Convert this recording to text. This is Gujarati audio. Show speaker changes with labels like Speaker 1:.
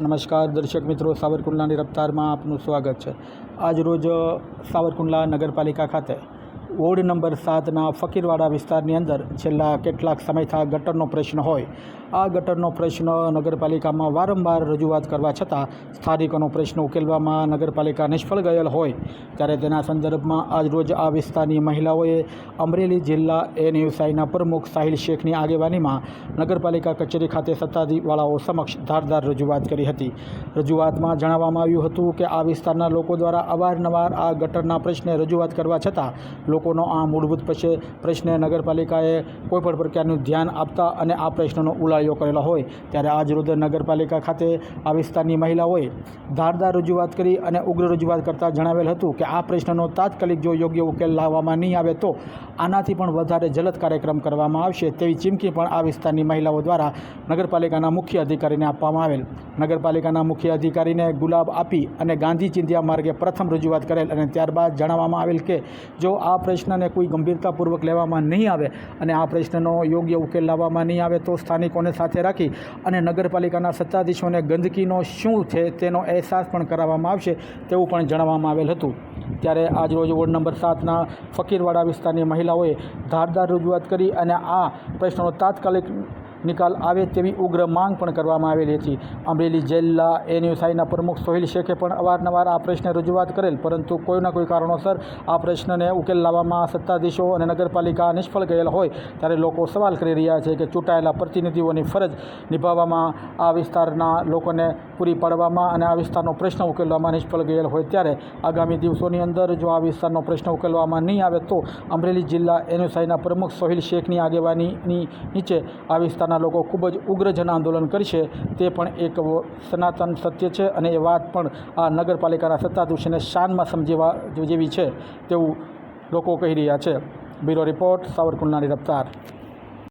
Speaker 1: નમસ્કાર દર્શક મિત્રો, સાવરકુંડલાની રફતારમાં આપનું સ્વાગત છે. આજ રોજ સાવરકુંડલા નગરપાલિકા ખાતે વોર્ડ નંબર સાતના ફકીરવાડા વિસ્તારની અંદર છેલ્લા કેટલાક સમયથી ગટરનો પ્રશ્ન હોય આ ગટરનો પ્રશ્ન નગરપાલિકામાં વારંવાર રજૂઆત કરવા છતાં સ્થાનિકોનો પ્રશ્ન ઉકેલવામાં નગરપાલિકા નિષ્ફળ ગયેલ હોય ત્યારે તેના સંદર્ભમાં આજ રોજ આ વિસ્તારની મહિલાઓએ અમરેલી જિલ્લા એનયુસાઈના પ્રમુખ સાહિલ શેખની આગેવાનીમાં નગરપાલિકા કચેરી ખાતે સત્તાવાળાઓ સમક્ષ ધારદાર રજૂઆત કરી હતી. રજૂઆતમાં જણાવવામાં આવ્યું હતું કે આ વિસ્તારના લોકો દ્વારા અવારનવાર આ ગટરના પ્રશ્ને રજૂઆત કરવા છતાં લોકોનો આ મૂળભૂત પ્રશ્ને નગરપાલિકાએ કોઈપણ પ્રકારનું ધ્યાન આપતા અને આ પ્રશ્નનો ઉલાળ્યો કરેલા હોય, ત્યારે આજ રોજ નગરપાલિકા ખાતે આ વિસ્તારની મહિલાઓએ ધારદાર રજૂઆત કરી અને ઉગ્ર રજૂઆત કરતાં જણાવેલ હતું કે આ પ્રશ્નનો તાત્કાલિક જો યોગ્ય ઉકેલ લાવવામાં નહીં આવે તો આનાથી પણ વધારે જલદ કાર્યક્રમ કરવામાં આવશે તેવી ચીમકી પણ આ વિસ્તારની મહિલાઓ દ્વારા નગરપાલિકાના મુખ્ય અધિકારીને આપવામાં આવેલ. નગરપાલિકાના મુખ્ય અધિકારીને ગુલાબ આપી અને ગાંધી ચિંધ્યા માર્ગે પ્રથમ રજૂઆત કરેલ અને ત્યારબાદ જણાવવામાં આવેલ કે જો આ પ્રશ્નને કોઈ ગંભીરતાપૂર્વક લેવામાં નહીં આવે અને આ પ્રશ્નનો યોગ્ય ઉકેલ લાવવામાં નહીં આવે તો સ્થાનિકોને સાથે રાખી અને નગરપાલિકાના સત્તાધીશોને ગંદકીનો શું છે તેનો અહેસાસ પણ કરાવવામાં આવશે તેવું પણ જણાવવામાં આવેલ હતું. ત્યારે આજ રોજ વોર્ડ નંબર સાતના ફકીરવાડા વિસ્તારની મહિલાઓએ ધારદાર રજૂઆત કરી અને આ પ્રશ્નનો તાત્કાલિક નિકાલ આવે તેવી ઉગ્ર માંગ પણ કરવામાં આવેલી હતી. અમરેલી જિલ્લા એનયુસાઈના પ્રમુખ સોહિલ શેખે પણ અવારનવાર આ પ્રશ્ને રજૂઆત કરેલ, પરંતુ કોઈના કોઈ કારણોસર આ પ્રશ્નને ઉકેલ લાવવામાં સત્તાધીશો અને નગરપાલિકા નિષ્ફળ ગયેલ હોય ત્યારે લોકો સવાલ કરી રહ્યા છે કે ચૂંટાયેલા પ્રતિનિધિઓની ફરજ નિભાવવામાં આ વિસ્તારના લોકોને પૂરી પાડવામાં અને આ વિસ્તારનો પ્રશ્ન ઉકેલવામાં નિષ્ફળ ગયેલ હોય ત્યારે આગામી દિવસોની અંદર જો આ વિસ્તારનો પ્રશ્ન ઉકેલવામાં નહીં આવે તો અમરેલી જિલ્લા એનયુસાઈના પ્રમુખ સોહિલ શેખની આગેવાનીની નીચે આ વિસ્તારના લોકો ખૂબ જ ઉગ્ર જન આંદોલન કરશે, તે પણ એક સનાતન સત્ય છે અને એ વાત પણ આ નગરપાલિકાના સત્તાધીશોને શાનમાં સમજવા જેવી છે તેવું લોકો કહી રહ્યા છે. બ્યુરો રિપોર્ટ, સાવરકુંડલાની રફતાર.